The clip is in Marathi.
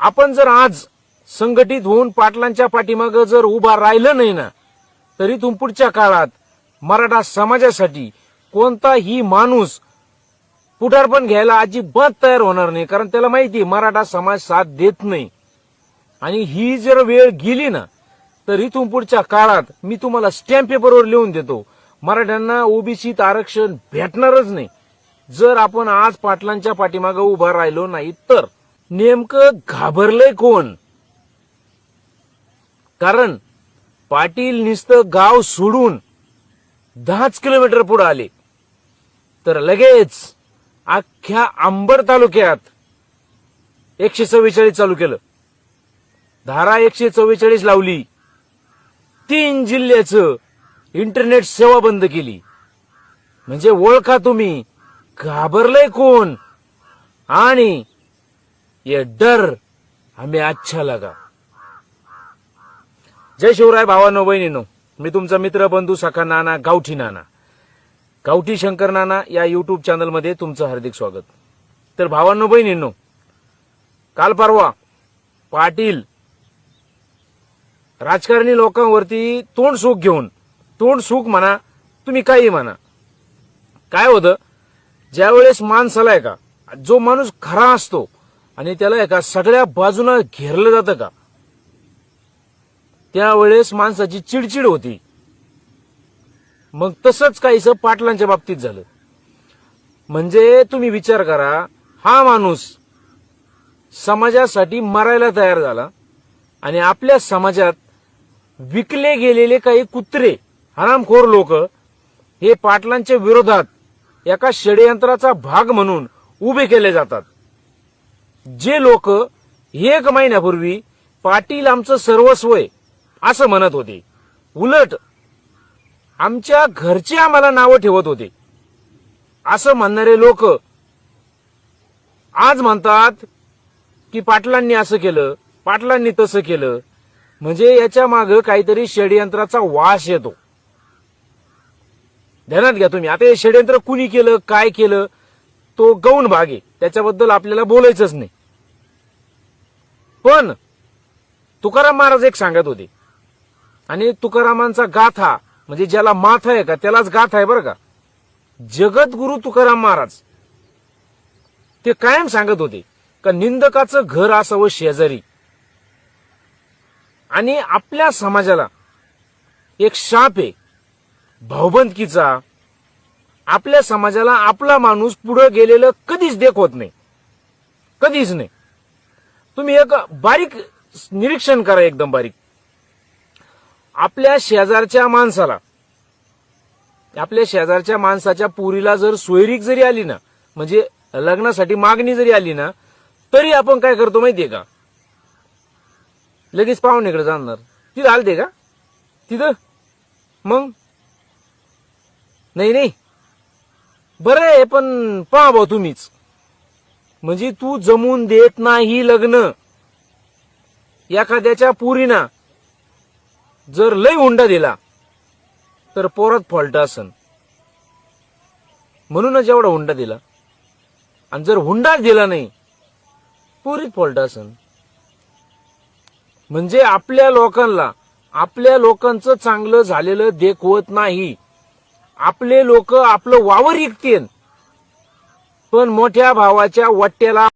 आपण जर आज संघटित होऊन पाटलांच्या पाठीमागं जर उभा राहिलं नाही ना तरी तुम पुढच्या काळात मराठा समाजासाठी कोणताही माणूस पुढारपण घ्यायला अजिबात तयार होणार नाही कारण त्याला माहिती आहे, मराठा समाज साथ देत नाही. आणि ही जर वेळ गेली ना तर इथून पुढच्या काळात मी तुम्हाला स्टॅम्प पेपरवर लिहून देतो मराठ्यांना ओबीसीत आरक्षण भेटणारच नाही. जर आपण आज पाटलांच्या पाठीमागं उभा राहिलो नाही तर नेमकं घाबरलंय कोण? कारण पाटील नुसतं गाव सोडून दहाच किलोमीटर पुढे आले. तर लगेच अख्ख्या आंबड तालुक्यात एकशे चव्वेचाळीस चालू केलं. धारा एकशे चव्वेचाळीस लावली. तीन जिल्ह्याचं इंटरनेट सेवा बंद केली. म्हणजे ओळखा तुम्ही घाबरलंय कोण? आणि ये डर हमें अच्छा लगा। जय शिवराय भावानो बहिणीनो मी तुमचा मित्र बंधू सखा नाना गावठी नाना गावठी शंकर नाना या युट्यूब चॅनलमध्ये तुमचं हार्दिक स्वागत. तर भावांनो बहिणींनो काल परवा पाटील राजकारणी लोकांवरती तोंड सुख घेऊन तोंड सुख म्हणा तुम्ही काही म्हणा. काय होतं? ज्यावेळेस माणसाला आहे का जो माणूस खरा असतो आणि त्याला एका सगळ्या बाजूला घेरलं जातं का? त्यावेळेस माणसाची चिडचिड होती. मग तसंच काहीसं पाटलांच्या बाबतीत झालं. म्हणजे तुम्ही विचार करा हा माणूस समाजासाठी मरायला तयार झाला आणि आपल्या समाजात विकले गेलेले काही कुत्रे हरामखोर लोक हे पाटलांच्या विरोधात एका षडयंत्राचा भाग म्हणून उभे केले जातात. जे लोक एक महिन्यापूर्वी पाटील आमचं सर्वस्व आहे असं म्हणत होते. उलट आमच्या घरचे आम्हाला नावं ठेवत होते. असं म्हणणारे लोक आज म्हणतात की पाटलांनी असं केलं पाटलांनी तसं केलं. म्हणजे याच्या मागं काहीतरी षडयंत्राचा वास येतो. ध्यानात घ्या तुम्ही आता हे षडयंत्र कुणी केलं काय केलं? तो गौण भाग आहे. त्याच्याबद्दल आपल्याला बोलायचंच नाही. पण तुकाराम महाराज एक सांगत होते. आणि तुकारामांचा गाथा म्हणजे ज्याला माथ आहे का त्यालाच गाथ आहे बरं का. जगद्गुरु तुकाराम महाराज ते कायम सांगत होते का निंदकाचं घर असावं शेजारी. आणि आपल्या समाजाला एक शाप आहे. भावबंदकीचा आपल्या समाजाला आपला माणूस पुढे गेलेलं कधीच देखवत नाही. कधीच नाही. तुम्ही एक बारीक निरीक्षण करा एकदम बारीक. आपल्या शेजारच्या माणसाला आपल्या शेजारच्या माणसाच्या पुरीला जर सोयरीक जरी आली ना म्हणजे लग्नासाठी मागणी जरी आली ना तरी आपण काय करतो माहितीये का? लगेच पाहुणेकडे जाणार. तिथं आलते का? तिथं? मग? नाही नाही. बरं आहे पण पहा भाऊ तुम्हीच. म्हणजे तू जमून देत नाही लग्न. एखाद्याच्या पुरीना जर लय हुंडा दिला तर पोरात फॉल्ट असन. म्हणूनच एवढा हुंडा दिला. आणि जर हुंडाच दिला नाही पुरीत फॉल्ट असन. म्हणजे आपल्या लोकांना आपल्या लोकांचं चांगलं झालेलं देखवत नाही. आपले लोक आपलं वावर विकतील. पण मोठ्या भावाच्या वाट्याला